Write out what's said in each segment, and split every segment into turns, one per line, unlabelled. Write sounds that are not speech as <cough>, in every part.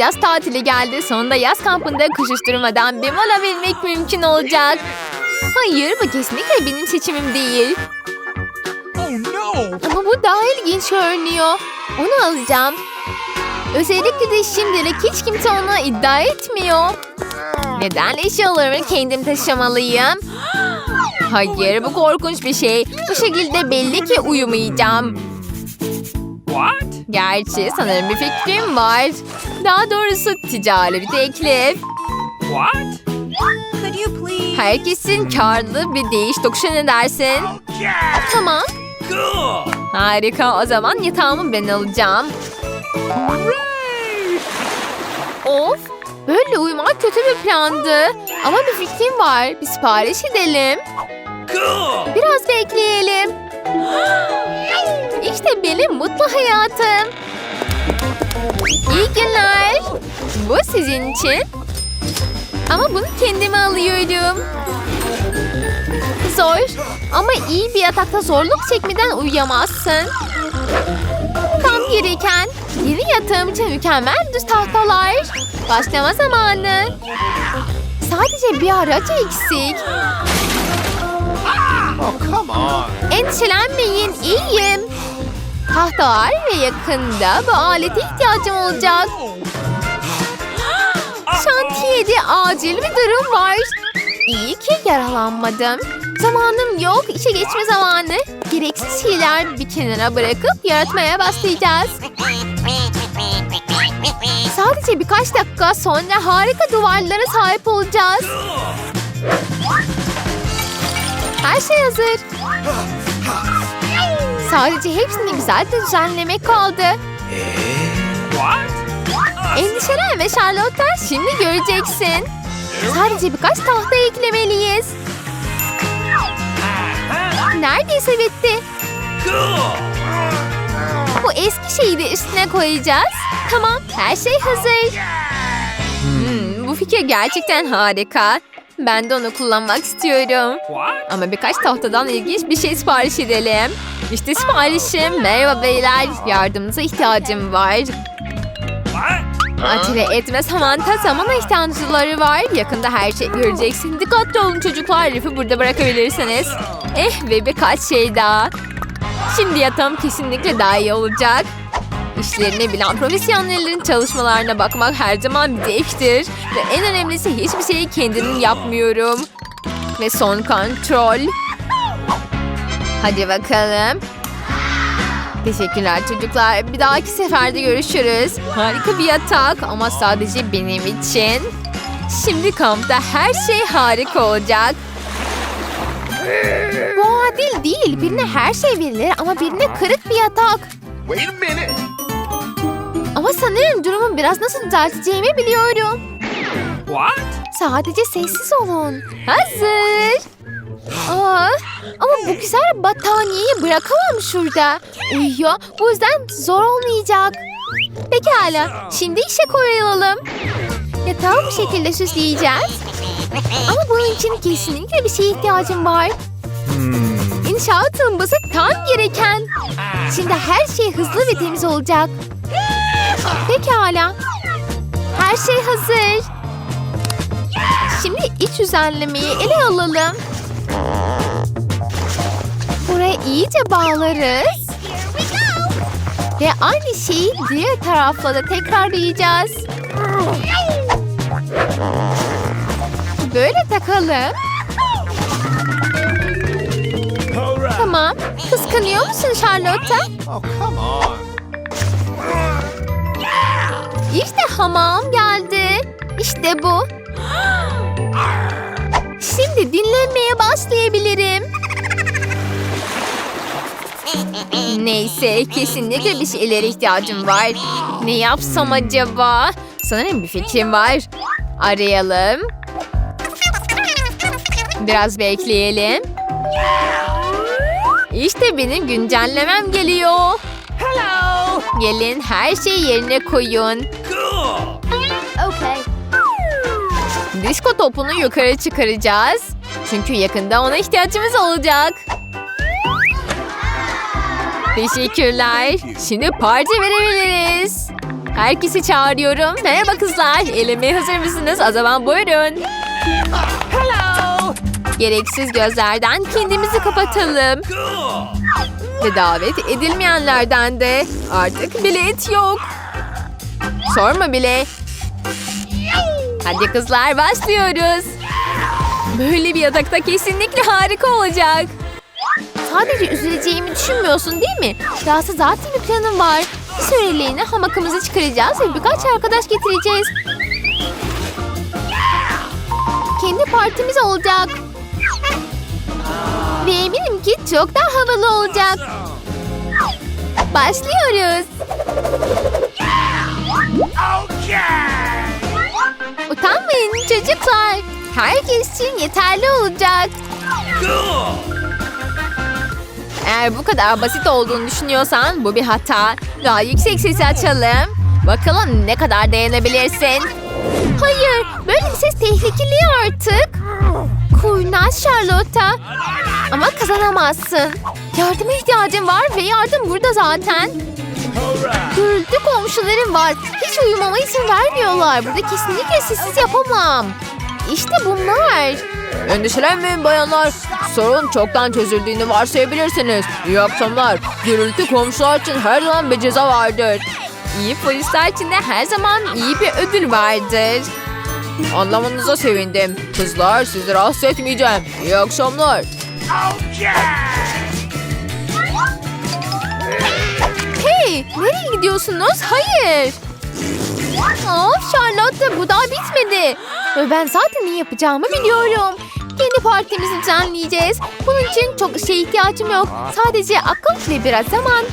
yaz tatili geldi. Sonunda yaz kampında koşuşturmadan bir mola vermek mümkün olacak. Hayır bu kesinlikle benim seçimim değil.
Oh no!
Ama bu daha ilginç görünüyor. Onu alacağım. Özellikle de şimdilik hiç kimse onu iddia etmiyor. Neden eşyalarımı kendim taşımalıyım? Hayır bu korkunç bir şey. Bu şekilde belli ki uyumayacağım.
What?
Gerçi sanırım bir fikrim var. Daha doğrusu ticari bir teklif.
What?
Could you please?
Herkesin karlı bir değiş tokuşu ne dersin?
Yeah!
Tamam.
Cool!
Harika o zaman yatağımı ben alacağım. Of böyle uyumak kötü bir plandı. Ama bir fikrim var. Bir sipariş edelim.
Cool!
Biraz bekleyelim. <gasps> İşte benim mutlu hayatım. İyi günler. Bu sizin için. Ama bunu kendime alıyorum. Zor. Ama iyi bir yatakta zorluk çekmeden uyuyamazsın. Tam gereken yeni yatağım için mükemmel düz tahtalar. Başlama zamanı. Sadece bir araç eksik.
Oh, come on!
Endişelenmeyin, iyiyim. Tahtalar ve yakında bu alete ihtiyacım olacak. Şantiyede acil bir durum var. İyi ki yaralanmadım. Zamanım yok, işe geçme zamanı. Gereksiz şeyler bir kenara bırakıp yaratmaya başlayacağız. Sadece birkaç dakika sonra harika duvarlara sahip olacağız. Her şey hazır. Sadece hepsini güzelce düzenlemek kaldı.
What?
Endişelenme Charlotte. Şimdi göreceksin. Sadece birkaç tahta eklemeliyiz. Neredeyse bitti. Bu eski şeyi de üstüne koyacağız. Tamam, her şey hazır. Hmm, bu fikir gerçekten harika. Ben de onu kullanmak istiyorum. Ama birkaç tahtadan ilginç bir şey sipariş edelim. İşte siparişim. Merhaba beyler. Yardımınıza ihtiyacım var. Acele etme Samantha. Zamana ihtiyaçları var. Yakında her şey göreceksin. Dikkatli olun çocuklar. Rifi burada bırakabilirsiniz. Eh ve birkaç şey daha. Şimdi yatağım kesinlikle daha iyi olacak. İşlerini bilen profesyonellerin çalışmalarına bakmak her zaman bir. Ve en önemlisi hiçbir şeyi kendim yapmıyorum. Ve son kontrol. Hadi bakalım. Teşekkürler çocuklar. Bir dahaki seferde görüşürüz. Harika bir yatak ama sadece benim için. Şimdi kampta her şey harika olacak. Bu adil değil. Birine her şey verilir ama birine kırık bir yatak.
Wait a minute!
Ama sanırım durumu biraz nasıl düzelteceğimi biliyorum.
What?
Sadece sessiz olun. Hazır. Aa, ama bu güzel battaniyeyi bırakamam şurada. Uyuyor. Bu yüzden zor olmayacak. Pekala. Şimdi işe koyulalım. Yatağı bu şekilde süsleyeceğiz. Ama bunun için kesinlikle bir şeye ihtiyacım var. İnşaat tımbası tam gereken. Şimdi her şey hızlı ve temiz olacak. Pekala. Her şey hazır. Şimdi iç düzenlemeyi ele alalım. Buraya iyice bağlarız. Ve aynı şeyi diğer tarafla da tekrarlayacağız. Böyle takalım. Tamam. Kıskanıyor musun Charlotte?
Oh, come on!
Hamam geldi. İşte bu. Şimdi dinlenmeye başlayabilirim. Neyse kesinlikle bir şeylere ihtiyacım var. Ne yapsam acaba? Sanırım bir fikrim var. Arayalım. Biraz bekleyelim. İşte benim güncellemem geliyor.
Hello!
Gelin her şeyi yerine koyun.
Okay.
Disko topunu yukarı çıkaracağız. Çünkü yakında ona ihtiyacımız olacak. Teşekkürler. Şimdi parti verebiliriz. Herkesi çağırıyorum. Merhaba kızlar. Eğlenmeye hazır mısınız? O zaman buyurun.
Hello.
Gereksiz gözlerden kendimizi kapatalım. Ve davet edilmeyenlerden de artık bilet yok. Sorma bile. Hadi kızlar başlıyoruz. Böyle bir yatakta kesinlikle harika olacak. Sadece üzüleceğimi düşünmüyorsun değil mi? Dahası zaten bir planım var. Bir süreliğine hamakımızı çıkaracağız ve birkaç arkadaş getireceğiz. Kendi partimiz olacak. Ve eminim ki çok daha havalı olacak. Başlıyoruz.
Okay.
Utanmayın çocuklar. Herkes için yeterli olacak. Eğer bu kadar basit olduğunu düşünüyorsan bu bir hata. Daha yüksek sesi açalım. Bakalım ne kadar dayanabilirsin. Hayır, böyle bir ses tehlikeli artık. Kurnaz Charlotte. Ama kazanamazsın. Yardıma ihtiyacın var ve yardım burada zaten. Gürültü komşularım var. Hiç uyumama izin vermiyorlar. Burada kesinlikle sessiz yapamam. İşte bunlar. Endişelenmeyin bayanlar. Sorun çoktan çözüldüğünü varsayabilirsiniz. İyi akşamlar. Gürültü komşular için her zaman bir ceza vardır. İyi polisler için de her zaman iyi bir ödül vardır. Anlamanıza sevindim. Kızlar sizi rahatsız etmeyeceğim. İyi akşamlar.
Okay.
Hey, nereye gidiyorsunuz? Hayır. Of Charlotte bu daha bitmedi. Ben zaten ne yapacağımı biliyorum. Kendi partimizi düzenleyeceğiz. Bunun için çok şeye ihtiyacım yok. Sadece akıl ve biraz zaman.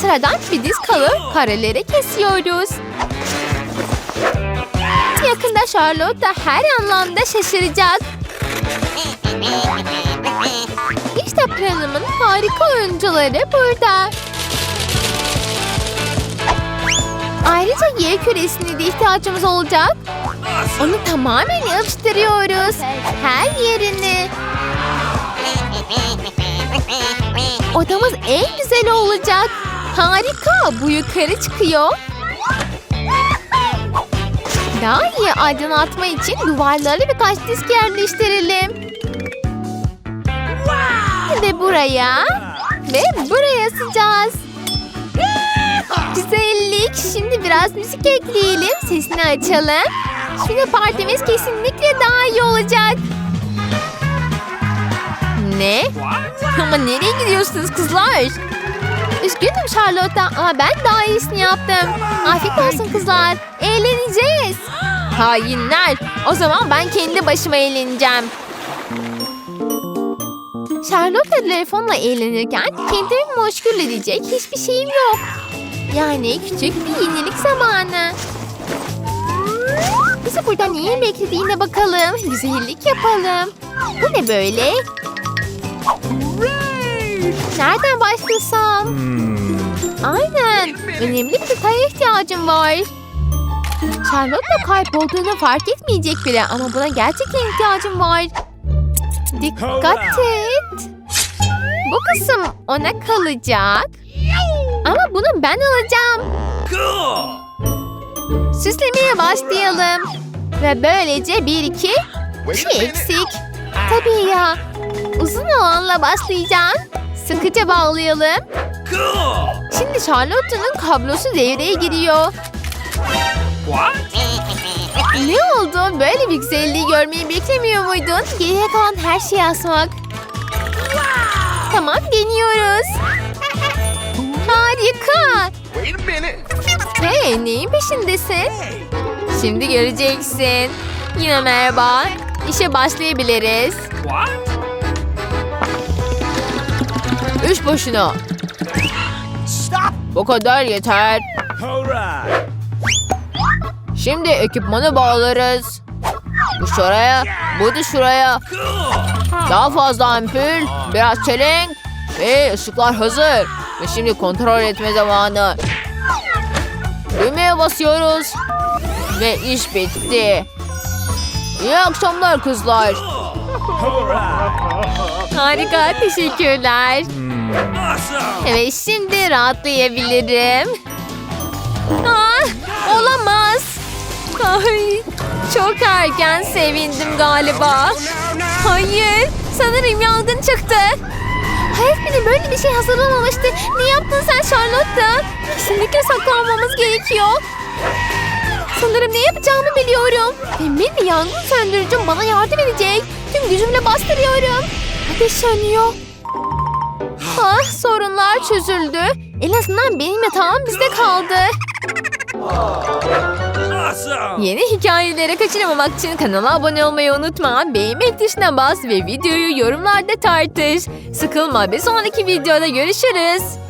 Sıradan bir diz kalı kareleri kesiyoruz. Yakında Charlotte her anlamda şaşıracak. İşte planımın harika oyuncuları burada. Ayrıca yer küresine de ihtiyacımız olacak. Onu tamamen yapıştırıyoruz. Her yerini. Odamız en güzel olacak. Harika. Bu yukarı çıkıyor. Daha iyi aydınlatma için duvarlara birkaç disk yerleştirelim. Ve buraya ve buraya asacağız. Biraz müzik ekleyelim. Sesini açalım. Şimdi partimiz kesinlikle daha iyi olacak. Ne? Ama nereye gidiyorsunuz kızlar? Üzgünüm Charlotte ama ben daha iyisini yaptım. Afiyet olsun kızlar. Eğleneceğiz. Hainler. O zaman ben kendi başıma eğleneceğim. Charlotte telefonla eğlenirken kendimi meşgul edecek hiçbir şeyim yok. Yani küçük bir yenilik zamanı. Bizi burada neyin beklediğine bakalım. Güzellik yapalım. Bu ne böyle? Nereden başlasam? Aynen. Önemli bir detaya ihtiyacım var. Charlotte kaybolduğunu fark etmeyecek bile ama buna gerçekten ihtiyacım var. Dikkat et. Bu kısım ona kalacak. Bunu ben alacağım. Süslemeye başlayalım. Ve böylece bir iki şey eksik. Tabii ya. Uzun olanla başlayacağım. Sıkıca bağlayalım. Şimdi Charlotte'un kablosu devreye giriyor. Ne oldu? Böyle bir güzelliği görmeyi beklemiyor muydun? Geriye kalan her şeyi asmak. Tamam deniyoruz. Harika.
Wait a minute.
Hey neyin peşindesin? Şimdi göreceksin. Yine merhaba. İşe başlayabiliriz.
What?
Üç boşuna.
Stop.
Bu kadar yeter. Şimdi ekipmanı bağlarız. Bu şuraya, bu da şuraya. Daha fazla ampul, biraz çelenk ve ışıklar hazır. Ve şimdi kontrol etme zamanı. Düğmeye basıyoruz. Ve iş bitti. İyi akşamlar kızlar. Harika, teşekkürler.
Awesome.
Evet, şimdi rahatlayabilirim. Ah, olamaz. Ay, çok erken sevindim galiba. Hayır, sanırım yangın çıktı. Hayat bile böyle bir şey hazırlamamıştı. Ne yaptın sen Charlotte? Kesinlikle saklanmamız gerekiyor. Sanırım ne yapacağımı biliyorum. Ve mini yangın söndürücüm bana yardım edecek. Tüm gücümle bastırıyorum. Ateş sönüyor. Ah, sorunlar çözüldü. En azından benim yatağım bizde kaldı.
Awesome.
Yeni hikayelere kaçırmamak için kanala abone olmayı unutma. Beğenmek tuşuna bas ve videoyu yorumlarda tartış. Sıkılma bir sonraki videoda görüşürüz.